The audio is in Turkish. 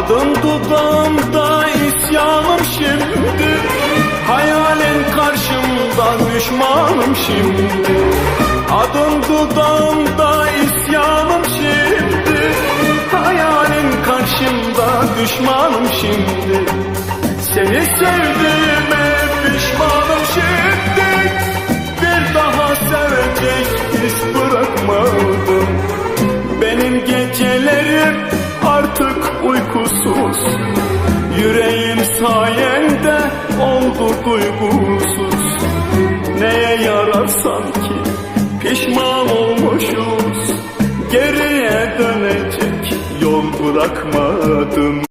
Adın dudağımda isyanım şimdi. Hayalin karşımda düşmanım şimdi. Adın dudağımda isyanım şimdi. Hayalin karşımda düşmanım şimdi. Seni sevdiğime pişmanım şimdi. Bir daha sevecek iz bırakmadım. Benim gecelerim Yüreğim sayende oldu duygusuz. Neye yararsan ki pişman olmuşuz. Geriye dönecek yol bırakmadım.